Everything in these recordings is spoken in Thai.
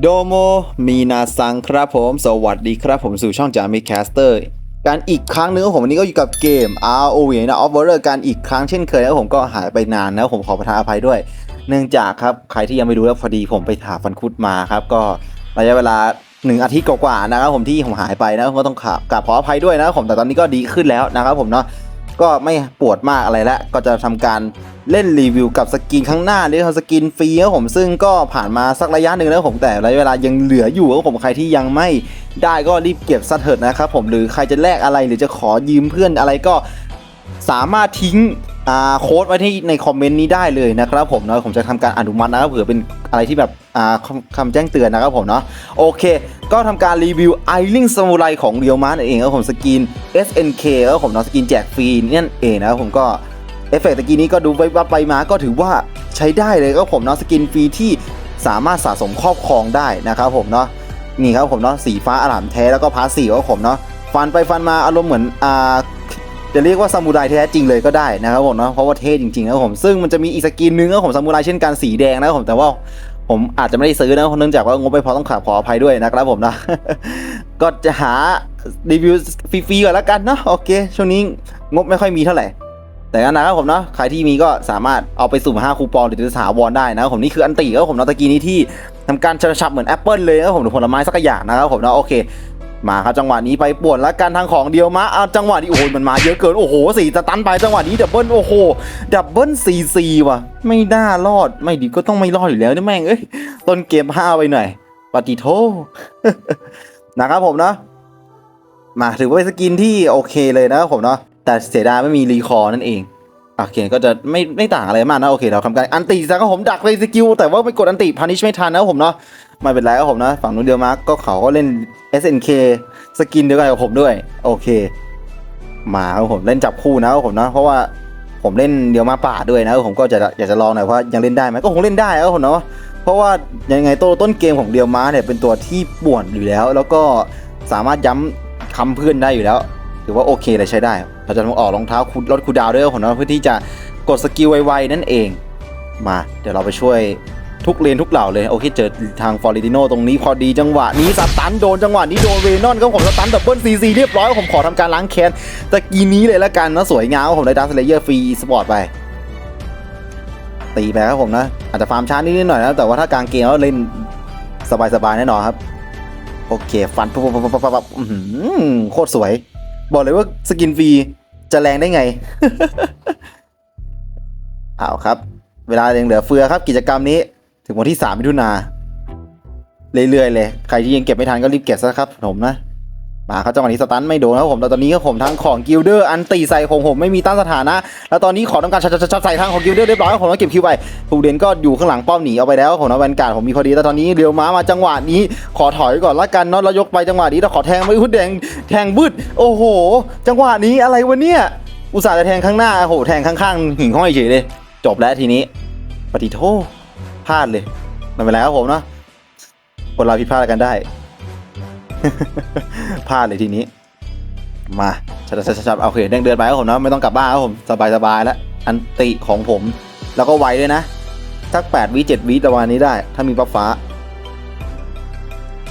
โดโมมีนาซังครับผม สวัสดีครับผมสู่ช่องจามิแคสเตอร์การอีกครั้งหนึงผมวันนี้ก็อยู่กับเกม ROV นะออฟเวอร์การอีกครั้งเช่นเคยแล้วผมก็หายไปนานนะผมขอประทานอภัยด้วย เนื่องจากครับ ใครที่ยังไม่รู้แล้วพอดีผมไปถาฟันคุดมาครับ ก็ระยะเวลาหนึ่งอาทิตย์กว่าๆนะครับผมที่ผมหายไปนะก็ต้องขากราบขออภัยด้วยนะผมแต่ตอนนี้ก็ดีขึ้นแล้วนะครับผมเนาะก็ไม่ปวดมากอะไรแล้วก็จะทำการ เล่นรีวิวกับสกินข้างหน้านี่ครับสกินฟรีครับผมซึ่งก็ผ่านมาสักระยะหนึ่งแล้วผมแต่ระยะเวลายังเหลืออยู่ครับผมใครที่ยังไม่ได้ก็รีบเก็บซะเถิดนะครับผมหรือใครจะแลกอะไรหรือจะขอยืมเพื่อนอะไรก็สามารถทิ้งอ่าโค้ดไว้ที่ในคอมเมนต์นี้ได้เลยนะครับผมเนาะผมจะทำการอนุมัตินะครับเผื่อเป็นอะไรที่แบบอ่าคำแจ้งเตือนนะครับผมเนาะโอเค ก็ทำการรีวิวไอริงซามูไรของเรียวมานั่นเองครับผมสกิน SNK แล้วผมเนาะสกินแจกฟรีนั่นเองนะครับผมก็ เอฟเฟกต์ตะกี้นี้ก็ดูไปวับไปมาก็ถือว่าใช้ได้เลยครับผมเนาะสกินฟรีที่สามารถสะสมครอบครองได้นะครับผมเนาะนี่ครับผมเนาะสีฟ้าอลามแท้แล้วก็พาสสีครับผมเนาะฟันไปฟันมาอารมณ์เหมือนอ่าจะเรียกว่าซามูไรแท้จริงเลยก็ได้นะครับผมเนาะเพราะว่าเท่จริงๆนะผมซึ่งมันจะมีอีกสกินนึงครับผมซามูไรเช่นกันสีแดงนะครับผมแต่ว่าผมอาจจะไม่ได้ซื้อนะเนื่องจากว่างบไม่พอต้องขาขออภัยด้วยนะครับผมนะก็จะหารีวิวฟรีๆก่อนแล้วกันเนาะโอเคช่วงนี้งบไม่ค่อยมีเท่าไหร่ แต่ก็นะครับผมเนาะใครที่มีก็สามารถเอาไปสุ่ม 5 คูปองหรือจะหาวอนได้นะครับผมนี่คืออันติครับผมเนาะตะกี้นี้ที่ทำการชะชับเหมือนแอปเปิลเลยนะครับผมหรือผลไม้สักอย่างนะครับผมเนาะโอเคมาครับจังหวะนี้ไปป่วนแล้วกันทางของเดียวมาเอาจังหวะนี้โอ้โหมันมาเยอะเกินโอ้โหสี่จะตันไปจังหวะนี้ดับเบิลโอ้โหดับเบิลซีซีว่ะ ไม่น่ารอดไม่ดีก็ต้องไม่รอดอยู่แล้วนี่แม่งเอ้ยต้นเกมห้าไปหน่อยปฏิโทนะครับผมเนาะมาถือว่าเป็นสกินที่โอเคเลยนะครับผมเนาะ แต่เสียดายไม่มีรีคอร์นั่นเองโอเคก็จะไม่ไม่ต่างอะไรมากนะโอเคเราทำการอันติซะก็ผมดักเลยสกิลแต่ว่าไปกดอันติพันิชไม่ทันนะผมเนาะไม่เป็นไรครับผมนะ ฝั่งนู้นเดียวมาร์กก็เขาก็เล่น SNK สกินเดียวกันกับผมด้วย โอเค มาครับผมเล่นจับคู่นะครับผมนะเพราะว่าผมเล่นเดียวมาป่าด้วยนะผมก็จะอยากจะลองหน่อยว่ายังเล่นได้ไหมก็คงเล่นได้ครับผมเนาะเพราะว่ายังไงตัวต้นเกมของเดียวมาเนี่ยเป็นตัวที่ป่วนอยู่แล้ว แล้วก็สามารถย้ำคำเพื่อนได้อยู่แล้วถือว่าโอเคเลยใช้ได้ เราจะต้องออกรองเท้าคูลดคูดาวด้วยครับผมเนาเพื่อที่จะกดสกิลไวๆนั่นเอง มาเดี๋ยวเราไปช่วยทุกเลนทุกเหล่าเลยโอเคเจอทางฟอริติโนตรงนี้พอดีจังหวะนี้สตันโดนจังหวะนี้โดนเวนอนก็ผมสตันดับเบิลซีซีเรียบร้อยผมขอทำการล้างแค้นตะกี้นี้เลยละกันนะสวยงามผมได้ดัสเลเยอร์ฟรีสปอร์ตไป ตีไปครับผมนะ อาจจะฟาร์มช้านิดหน่อยนะแต่ว่าถ้ากลางเกมแล้วเล่นสบายๆแน่นอนครับ โอเค ฟันปุ๊บปุ๊บปุ๊บปุ๊บปุ๊บโคตรสวย บอกเลยว่าสกินฟรีจะแรงได้ไง เอาครับ เวลายังเหลือเฟือครับกิจกรรมนี้ ถึงวันที่3มิถุนาเรื่อยๆเลย ใครที่ยังเก็บไม่ทันก็รีบเก็บซะครับผมนะ มาครับจังหวะนี้สตันไม่โดนครับผมแต่ตอนนี้ก็ผมทั้งของกิลเดอร์อันตีใส่ของผมไม่มีต้านสถานะ แล้วตอนนี้ขอทำการชับๆใส่ทางของกิลเดอร์เรียบร้อยครับผมแล้วเก็บคิวไปทูเดนก็อยู่ข้างหลังป้อมหนีเอาไปแล้วผมนะแวนการ์ดผมมีพอดีแต่ตอนนี้เรียวม้ามาจังหวะนี้ขอถอยก่อนละกันเนาะแล้วยกไปจังหวะนี้แล้วขอแทงไปหุ้ดแดงแทงบึดโอ้โห จังหวะนี้อะไรวะเนี่ยอุตส่าห์จะแทงข้างหน้าโอ้โหแทงข้างๆหิ่งห้อยเฉยเลย จบแล้วทีนี้ปฏิโทษพลาดเลยไม่เป็นไรครับผมเนาะคนเราผิดพลาดกันได้ พลาดเลยทีนี้ มาชับชับชับโอเคเดินเดินไปครับผมเนาะไม่ต้องกลับบ้านครับผมสบายสบายแล้วอันติของผม แล้วก็ไวด้วยนะสัก8วิ7วิประมาณนี้ได้ ถ้ามีปั๊บฟ้า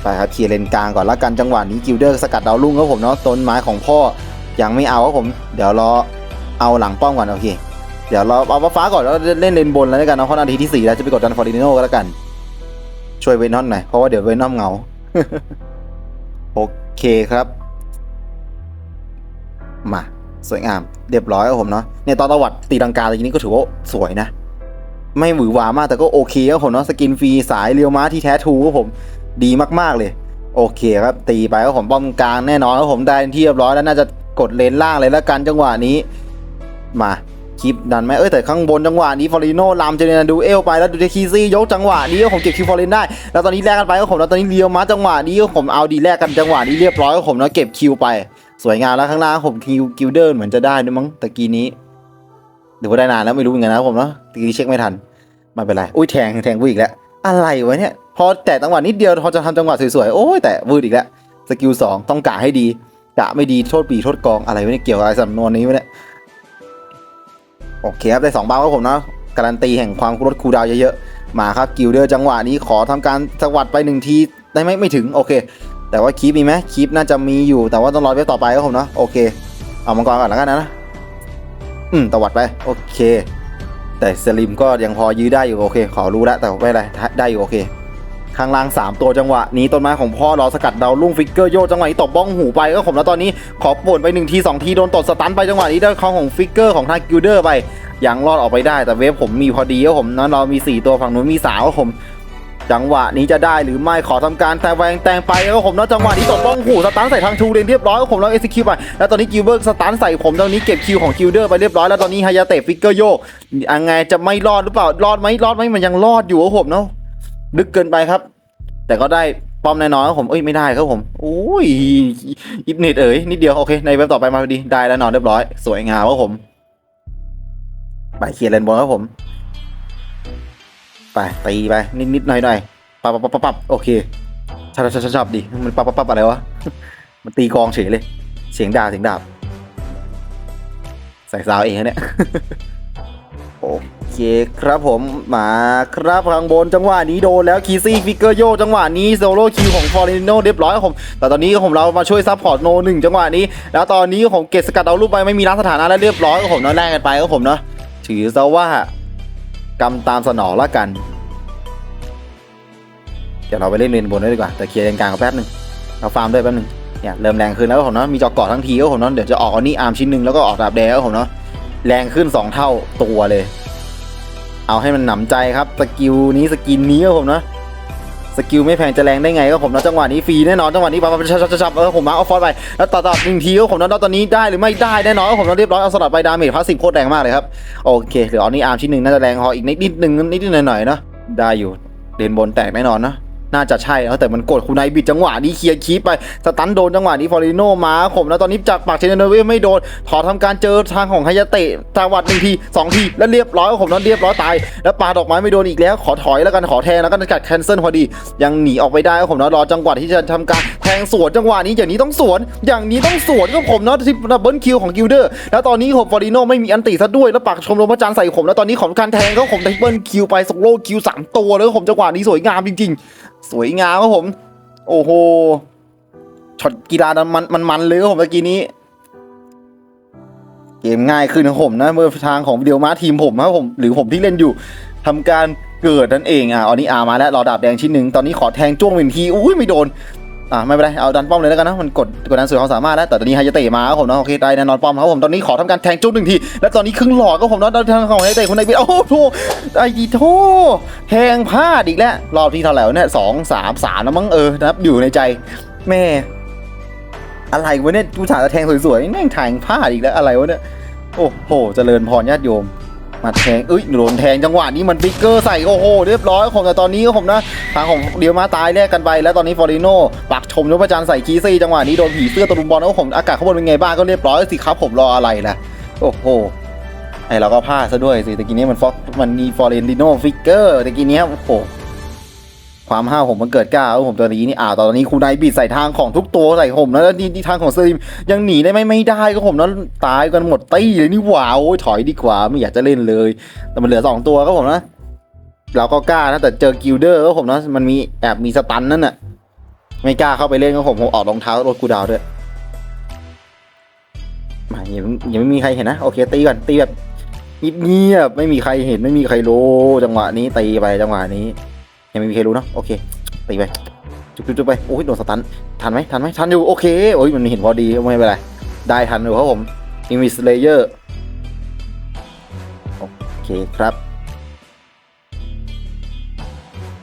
ไปครับเคลียร์เลนกลางก่อนแล้วกันจังหวะนี้กิลเดอร์สกัดดาวรุ่งครับผมเนาะต้นไม้ของพ่อยังไม่เอาครับผม เดี๋ยวรอเอาหลังป้อมก่อนโอเค เดี๋ยวเราเอาฟ้าก่อนแล้วเล่นเลนบนแล้วกันเนาะเพราะนาทีที่4แล้วจะไปกดดันฟอร์ดิโนก็แล้วกัน ช่วยเวนนอนหน่อยเพราะว่าเดี๋ยวเวนนอนเงา โอเคครับ มา สวยงาม เรียบร้อยครับผมเนาะเนี่ยตอนตวัดตีดังกาอะไรนี้ก็ถือว่าสวยนะ ไม่หวือหวามากแต่ก็โอเคครับผมเนาะสกินฟรีสายเรียวม้าที่แท้ทูครับผม ดีมากๆเลย โอเคครับตีไปครับผมป้อมกลางแน่นอนครับผมได้ที่เรียบร้อยแล้วน่าจะกดเลนล่างเลยแล้วกันจังหวะนี้ มา คลิปดันไหมเอ้ยแต่ข้างบนจังหวะนี้ฟอริโนลามเจเนดูเอลไปแล้วดูเทคีซี่ยกจังหวะนี้ก็ผมเก็บคิวฟอรินได้ แล้วตอนนี้แลกกันไปก็ผมแล้วตอนนี้เรียวมาจังหวะนี้ก็ผมเอาดีแลกกันจังหวะนี้เรียบร้อยก็ผมแล้วเก็บคิวไป สวยงามแล้วข้างล่างผมคิวกิลเดอร์เหมือนจะได้ด้วยมั้งตะกี้นี้หรือว่าได้นานแล้วไม่รู้เหมือนกันนะผมเนาะตะกี้เช็คไม่ทันไม่เป็นไรอุ้ยแทงแทงวืดอีกแล้ว อะไรวะเนี่ยพอแต่จังหวะนิดเดียวพอจะทำจังหวะสวยๆโอ้ยแต่วืดอีกแล้วสกิลสองต้องกะให้ดีกะไม่ดีโทษปีโทษกองอะไรวะเนี่ยเกี่ยวกับอะไรสำนวนนี้วะเนี่ย โอเคครับได้2เบ้าครับผมเนาะการันตีแห่งความลดคูลดาวเยอะๆ มาครับกิลเดอร์จังหวะนี้ขอทำการสวัสดไปหนึ่งทีได้ไหมไม่ถึงโอเค แต่ว่าคีปมีไหมคีปน่าจะมีอยู่แต่ว่าต้องรอเว็บต่อไปครับผมเนาะโอเค เอามังกรก่อนแล้วกันนะอืมตวัดไปโอเค แต่สลิมก็ยังพอยื้อได้อยู่โอเค ขอรู้แล้วแต่ไม่เป็นไรได้อยู่โอเค ข้างล่าง 3 ตัวจังหวะ นี้ต้นไม้ของพ่อรอสกัดดาวลุ่งฟิกเกอร์โยจังหวะนี้ตบบ้องหูไปก็ผมแล้วตอนนี้ขอป่วนไป1ที2ทีโดนตดสตันไปจังหวะนี้ได้ของของฟิกเกอร์ของทางกิลเดอร์ไปยังรอดออกไปได้แต่เวฟผมมีพอดีก็ผมนั้นเรามี 4 ตัวฝั่งนู้นมี3ก็ผมจังหวะนี้จะได้หรือไม่ขอทำการแต่แวงแตงไปก็ผมแล้วจังหวะนี้ตบบ้องหูสตันใส่ทางทูเรนเรียบร้อยก็ผมแล้วเอซิคิวไปแล้วตอนนี้กิลเบิร์กสตันใส่ผมตอนนี้เก็บคิวของกิลเดอร์ไปเรียบร้อยแล้วตอนนี้ฮายาเตะฟิกเกอร์โยยังไงจะไม่รอดหรือเปล่ารอดไหมรอดไหมมันยังรอดอยู่ครับผมเนาะ ลึกเกินไปครับ แต่ก็ได้ป้อมแน่นอนครับผมเอ้ยไม่ได้ครับผมโอ้ยอิบเนตเอ๋ยนิดเดียวโอเคในเว็บต่อไปมาพอดีได้แล้วนอนเรียบร้อย สวยงามครับผม ไปเคลียร์เลนบอลครับผม ไปตีไปนิดนิดๆหน่อยหน่อยๆปับปับปับปับโอเคชอบชอบชอบดิมันปับปับปับอะไรวะมันตีกองเฉยเลย เสียงดาบเสียงดาบใส่ซาวเองเนี่ยโอ้ เคครับผมมาครับข้างบนจังหวะนี้โดนแล้วคีซี่ฟิกเกอร์โยกจังหวะนี้โซโล่คิวของฟอร์เรนโนเรียบร้อยครับผม แต่ตอนนี้ผมเรามาช่วยซัพพอร์ตโนหนึ่งจังหวะนี้ แล้วตอนนี้ผมเก็บสกัดเอาลูกไปไม่มีรักสถานะแล้วเรียบร้อยครับผมเนาะแลกกันไปครับผมเนาะถือซะว่ากำตามสนองละกัน เดี๋ยวเราไปเล่นเลนบนด้วยดีกว่าแต่เคลียร์เลนกลางกันแป๊บนึงเราฟาร์มด้วยแป๊บนึงเนี่ยเริ่มแรงขึ้นแล้วผมเนาะมีจอกเกาะทั้งทีก็ผมเนาะเดี๋ยวจะออกอันนี้อาร์มชิ้นหนึ่งแล้วก็ออกดาบแดงก็ผมเนาะแรงขึ้นสองเท่าตัวเลย เอาให้มันหนำใจครับสกิลนี้สกินนี้ครับผมนะสกิลไม่แพงจะแรงได้ไงก็ผมนะจังหวะนี้ฟรีแน่นอนจังหวะนี้ปั๊บปั๊บชับชับชับเออผมมาเอาฟอร์ไปแล้วต่อต่อหนึ่งทีก็ผมนะตอนนี้ได้หรือไม่ได้แน่นอนก็ผมนะเรียบร้อยเอาสลับไปดาเมจพาสซีฟโคตรแรงมากเลยครับโอเคเหลืออันนี้อาร์มชิ้นหนึ่งน่าจะแรงพออีกนิดนิดนึงนิดนิดหน่อยหน่อยเนาะได้อยู่เดินบนแตกแน่นอนนะ น่าจะใช่แล้วแต่มันกดคุณไนบิดจังหวะนี้เคลียร์คีปไปสตันโดนจังหวะนี้ฟอริโนมาผมแล้วตอนนี้จากปากเชนเนอร์เวไม่โดนขอทำการเจอทางของไฮยาเตะจังหวัดหนึ่งทีสองทีแล้วเรียบร้อยผมนั้นเรียบร้อยตาย แล้วปาดอกไม้ไม่โดนอีกแล้วขอถอยแล้วกันขอแทงแล้วก็กัดแคนเซิลพอดี ยังหนีออกไปได้ครับผมนะรอจังหวะที่จะทำการแทงสวนจังหวะนี้อย่างนี้ต้องสวน อย่างนี้ต้องสวนก็ผมเนาะที่ดับเบิลคิวของกิลเดอร์แล้วตอนนี้ผมฟอริโนไม่มีอันติซะด้วยแล้วปักชมรมพระจันทร์ใส่ผมแล้วตอนนี้ของการแทงก็ผมดับเบิลคิวไปสโลคิวสามตัวแล้วผมจังหวะนี้สวยงามจริงๆ สวยงามครับผม โอ้โหช็อตกีฬานั้นมันมันมันเลยครับผมเมื่อกี้นี้ เกมง่ายขึ้นของผมนะเมื่อทางของเดียวมาทีมผมนะครับผมหรือผมที่เล่นอยู่ทำการเกิดนั่นเองอะอันนี้อามาแล้วรอดาบแดงชิ้นหนึ่งตอนนี้ขอแทงจ้วงเป็นทีอุ้ยไม่โดน อะไม่เป็นไรเอาดันป้อมเลยแล้วกันนะมันกดกดดันสุดความสามารถแล้วแต่ตอนนี้ไฮยาเตะมาครับผมนะโอเคได้แน่นอนป้อมครับผมตอนนี้ขอทำการแทงจ้วงหนึ่งทีแล้วตอนนี้ครึ่งหลอดก็ผมนะทางของไฮยาเตะคนไหนเป็นโอ้โหไอ้ดีโทแทงพลาดอีกแล้วรอบที่เท่าไหร่วเนี่ยสองสามสามแล้วมั้งเออนับอยู่ในใจแม่อะไรวะเนี่ยกูถ่ายจะแทงสวยๆแม่งแทงพลาดอีกแล้วอะไรวะเนี่ยโอ้โหเจริญพรญาติโยม มาแทงเอ้ยโดนแทงจังหวะนี้มันปิกเกอร์ใส่โอ้โหเรียบร้อยผมแต่ตอนนี้ก็ผมนะทางของเดียวมาตายแลกกันไปแล้วตอนนี้ฟอริโนปักชมยกประจันทร์ใส่คีซี่จังหวะนี้โดนผีเสื้อตะลุมบอลแล้วผมอากาศข้างบนเป็นไงบ้างก็เรียบร้อยสิครับผมรออะไรล่ะโอ้โหไอเราก็พลาดซะด้วยสิตะกี้นี้มันฟอกมันมีฟอร์เรนติโนฟิกเกอร์ตะกี้นี้โอ้โห ความห้าวผมมันเกิดกล้าผมตัวนี้นี่อ่าตอนนี้คูไนบีดใส่ทางของทุกตัวใส่ผมแล้วนี่ที่ทางของสลิมยังหนีได้ไหมไม่ได้ก็ผมนั้นตายกันหมดตี้เลยนี่หว่าโอ้ยถอยดีกว่าไม่อยากจะเล่นเลย แต่มันเหลือสองตัวก็ผมนะเราก็กล้านะแต่เจอกิลเดอร์ก็ผมนะมันมีแอบมีสตันนั่นน่ะไม่กล้าเข้าไปเล่นก็ผมผมออกรองเท้ารถกูดาวด้วยมายังยังไม่มีใครเห็นนะโอเคตีก่อนตีแบบเงียบๆไม่มีใครเห็นไม่มีใครรู้จังหวะนี้ตีไปจังหวะนี้ ยังไม่มีใครรู้เนอะโอเคตีไปจุกจุกๆไปโอ้ยโดนสตันทันไหมทันไหมทันอยู่โอเคโอ้ยมันเห็นพอดีไม่เป็นไรได้ทันอยู่ครับผมอินวิสเลเยอร์โอเคครับ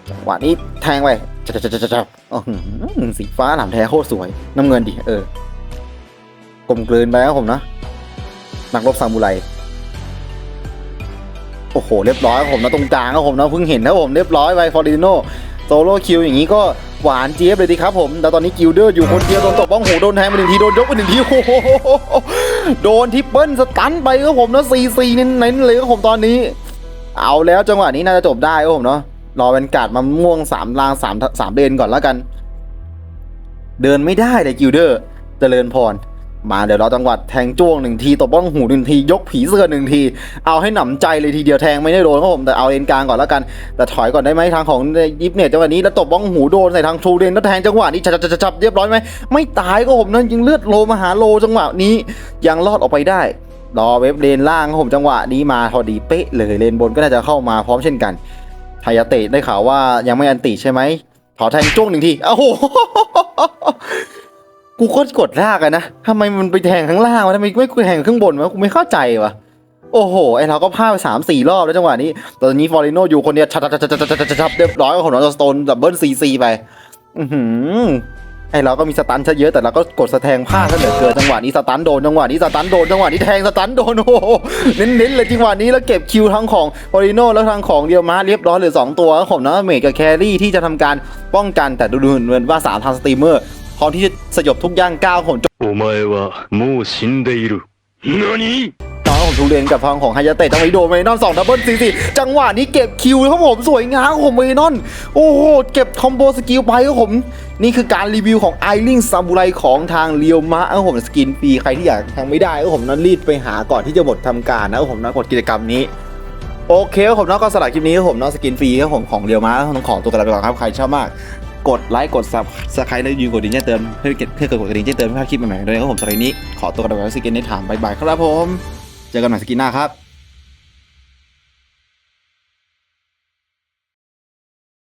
จังหวะนี้แทงไปจับจับจับจับอื้อหือสีฟ้าหนามแท้โคตรสวยน้ำเงินดิเออกลมกลืนไปครับผมนะนักรบซามูไร โอ้โห เรียบร้อยครับผมนะตรงกลางครับผมนะเพิ่งเห็นนะผมเรียบร้อยไปฟอร์ดิโนโซโล่คิวอย่างนี้ก็หวานเจี๊ยบเลยดีครับผมแล้วตอนนี้กิลเดอร์อยู่คนเดียวโดนตบบ้องหูโดนแทงไปหนึ่งที โดนยกไปหนึ่งที โอ้โห โดนทิปเปิลสตันไปครับผมนะซีซีเน้นๆเลยครับผมตอนนี้ เอาแล้วจังหวะนี้น่าจะจบได้ครับผมเนาะ รอเป็นการ์ดมาม่วงสามรางสามสามเลนก่อนแล้วกัน เดินไม่ได้เลยกิลเดอร์เจริญพร มาเดี๋ยวเราจังหวัดแทงจ้วงหนึ่งทีตบบ้องหูหนึ่งทียกผีเสื้อหนึ่งที เอาให้หนำใจเลยทีเดียวแทงไม่ได้โดนครับผมแต่เอาเลนกลางก่อนแล้วกัน แต่ถอยก่อนได้ไหมทางของยิปเน็ตจังหวะนี้แล้วตบบ้องหูโดนใส่ทางทรูเดนแล้วแทงจังหวะนี้จับจับจับเรียบร้อยไหมไม่ตายก็ผมนั่นยิงเลือดโลมาหาโลจังหวะนี้ยังรอดออกไปได้รอเว็บเลนล่างครับผมจังหวะนี้มาพอดีเป๊ะเลยเลนบนก็น่าจะเข้ามาพร้อมเช่นกันไทยาเตะได้ข่าวว่ายังไม่อันติใช่ไหมขอแทงจ้วงหนึ่งทีโอ้โห กูก็กดลากอะนะทำไมมันไปแทงข้างล่างวะทำไมไม่แทงข้างบนวะกูไม่เข้าใจวะโอ้โหไอเราก็พลาดไปสามสี่รอบแล้วจังหวะนี้ ตอนนี้ฟอร์ริโนอยู่คนเดียวชัดชัดชัดชัดชัดชัดชัดเรียบร้อยของน้องสโตนดับเบิลซีซีไป อือหือไอเราก็มีสตันซะเยอะแต่เราก็กดสแทงพลาดซะเหลือเกินจังหวะนี้สตันโดนจังหวะนี้สตันโดนจังหวะนี้แทงสตันโดนโอ้โหเน้นๆเลยจังหวะนี้แล้วเก็บคิวทั้งของฟอริโนแล้วทางของเดียวมาเรียบร้อยเหลือสองตัวครับผมนะเมดกับแครี่ที่จะทำการป้องกันแต่ดูเหมือนว่าสามทางสตรีมเมอร์ ร้อมที่จะสยบทุกย่างก้าวของ お前はもう死んでいる。何 น้องของทูเรนกับทางของไฮยาเตะจังหวะนี้โดนเมนอนสองดับเบิลซีซีจังหวะนี้เก็บคิวครับผมสวยงามของเมนอน โอ้โห เก็บคอมโบสกิลไปครับผม นี่คือการรีวิวของไอริงซามูไรของทางเรียวมะครับผมสกินฟรีใครที่อยากทำไม่ได้ครับผมนั้นรีบไปหาก่อนที่จะหมดทำการนะครับผมนะกดกิจกรรมนี้ โอเคครับผมเนาะก็สำหรับคลิปนี้ครับผมเนาะสกินฟรีครับผมของเรียวมะต้องของตัวกันไปก่อนครับใครชอบมาก กดไลค์กดซับสไครต์แล้วยืนกดดิ้งแจ้งเตือนเพื่อเก็บเพื่อกดกดกระดิ่งแจ้งเตือนเพื่อพลาดคลิปใหม่ๆด้วยนะครับผมสำหรับนนี้ขอตัวกันไปก่อนแล้วสกินในถามบายบายครับผม เจอกันใหม่สกินหน้าครับ